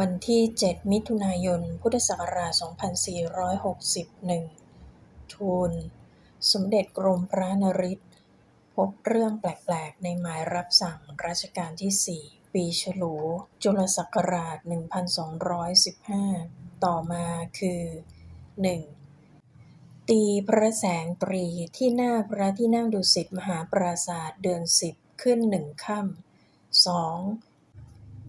วันที่ 7 มิถุนายน พุทธศักราช 2461 ทูล สมเด็จกรมพระนริศพบเรื่องแปลก ๆ ในหมายรับสั่งรัชกาลที่ 4 ปีฉลูจุลศักราช 1215 ต่อมาคือ 1. ตีพระแสงตรีที่หน้าพระที่นั่งดุสิตมหาปราสาทเดือน 10 ขึ้นหนึ่งค่ำ 2.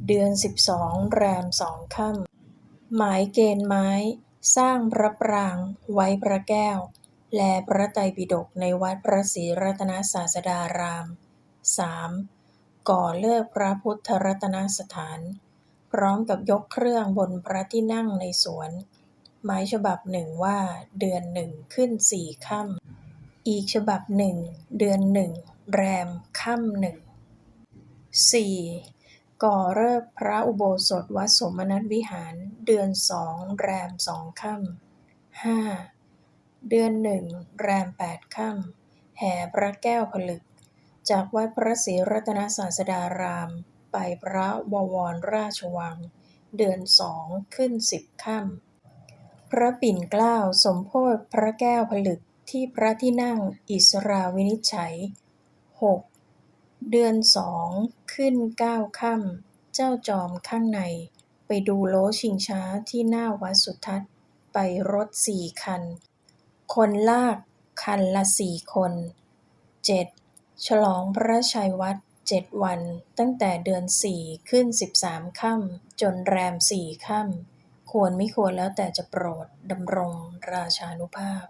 เดือน 12 แรมสองค่ำหมายเกณฑ์ไม้ สร้างพระปราง ไว้พระแก้ว และพระไตรปิฎกในวัดพระศรีรัตนศาสดาราม 3. ก่อเลิกพระพุทธรัตนสถาน พร้อมกับยกเครื่องบนพระที่นั่งในสวน หมายฉบับหนึ่งว่าเดือนหนึ่งขึ้นสี่ค่ำอีกฉบับหนึ่งเดือนหนึ่งแรมค่ำหนึ่ง 4. ก่อเลิกษ์พระอุโบสถวัดสมนัตวิหาร เดือนสองแรมสองค่ำห้าเดือนหนึ่งแรมแปดค่ำแห่พระแก้วผลึก จากวัดพระศรีรัตนศาสดาราม ไปพระบวรราชวัง เดือนสองขึ้นสิบค่ำพระปิ่นเกล้าสมโพธิพระแก้วผลึกที่พระที่นั่งอิสราวินิจฉัยหก เดือนสองขึ้นเก้าค่ำเจ้าจอมข้างใน ไปดูโลชิงช้าที่หน้าวัดสุทัศน์ ไปรถสี่คัน คนลากคันละสี่คนเจ็ดฉลองพระชัยวัดเจ็ดวันตั้งแต่เดือนสี่ขึ้นสิบสามค่ำจนแรมสี่ค่ำควรไม่ควรแล้วแต่จะโปรดดำรงราชานุภาพ